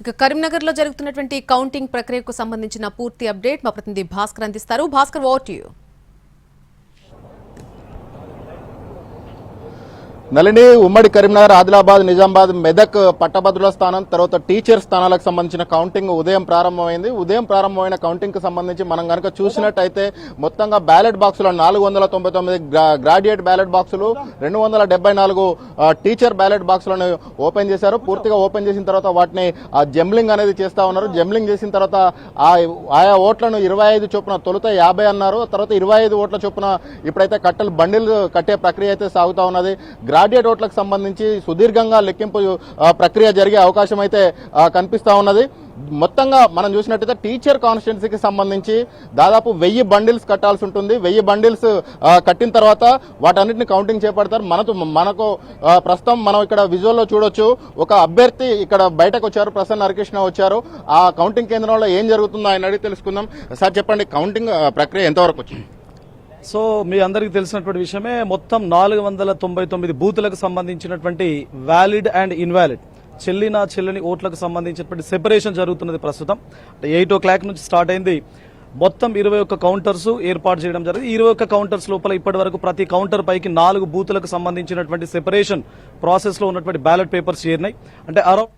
ఇక కరీంనగర్లో జరుగుతున్నటువంటి కౌంటింగ్ ప్రక్రియకు సంబంధించిన పూర్తి అప్డేట్ మా ప్రతినిధి భాస్కర్ అందిస్తారు. భాస్కర్ వాట్ యూ నలిని ఉమ్మడి కరీంనగర్ ఆదిలాబాద్ నిజామాబాద్ మెదక్ పట్టభద్రుల స్థానం తర్వాత టీచర్ స్థానాలకు సంబంధించిన కౌంటింగ్ ఉదయం ప్రారంభమైంది. ఉదయం ప్రారంభమైన కౌంటింగ్కి సంబంధించి మనం కనుక చూసినట్టయితే మొత్తంగా బ్యాలెట్ బాక్సులు నాలుగు వందల తొంభై తొమ్మిది గ్రాడ్యుయేట్ బ్యాలెట్ బాక్సులు రెండు వందల డెబ్బై నాలుగు టీచర్ బ్యాలెట్ బాక్సులను ఓపెన్ చేశారు. పూర్తిగా ఓపెన్ చేసిన తర్వాత వాటిని ఆ, జంబ్లింగ్ అనేది చేస్తా ఉన్నారు. జంబ్లింగ్ చేసిన తర్వాత ఆ ఆయా ఓట్లను ఇరవై ఐదు చొప్పున తొలుత యాభై అన్నారు. తర్వాత ఇరవై ఐదు ఓట్ల చొప్పున ఇప్పుడైతే కట్టలు బండిలు కట్టే ప్రక్రియ అయితే సాగుతా ఉన్నది. గ్రాడ్యుయేట్ ఓట్లకు సంబంధించి సుదీర్ఘంగా లెక్కింపు ప్రక్రియ జరిగే అవకాశం అయితే కనిపిస్తూ ఉన్నది. మొత్తంగా మనం చూసినట్టయితే టీచర్ కాన్స్టిట్యున్సీకి సంబంధించి దాదాపు వెయ్యి బండిల్స్ కట్టాల్సి ఉంటుంది. వెయ్యి బండిల్స్ కట్టిన తర్వాత వాటన్నిటిని కౌంటింగ్ చేపడతారు. మనతో మనకు ప్రస్తుతం మనం ఇక్కడ విజువల్లో చూడొచ్చు. ఒక అభ్యర్థి ఇక్కడ బయటకు వచ్చారు. ప్రసన్న హరికృష్ణ వచ్చారు. ఆ కౌంటింగ్ కేంద్రంలో ఏం జరుగుతుందో ఆయన అడిగి తెలుసుకుందాం. సార్ చెప్పండి కౌంటింగ్ ప్రక్రియ ఎంతవరకు వచ్చింది? సో మీ అందరికీ తెలిసినటువంటి విషయమే మొత్తం నాలుగు వందల తొంభై తొమ్మిది బూతులకు సంబంధించినటువంటి వ్యాలిడ్ అండ్ ఇన్వాలిడ్ చెల్లిన చెల్లిని ఓట్లకు సంబంధించినటువంటి సెపరేషన్ జరుగుతున్నది ప్రస్తుతం. అంటే ఎయిట్ ఓ క్లాక్ నుంచి స్టార్ట్ అయింది. మొత్తం ఇరవై ఒక్క కౌంటర్స్ ఏర్పాటు చేయడం జరిగింది. ఇరవై ఒక్క కౌంటర్స్ లోపల ఇప్పటి వరకు ప్రతి కౌంటర్ పైకి నాలుగు బూతులకు సంబంధించినటువంటి సెపరేషన్ ప్రాసెస్లో ఉన్నటువంటి బ్యాలెట్ పేపర్స్ చేరినాయి. అంటే అరౌండ్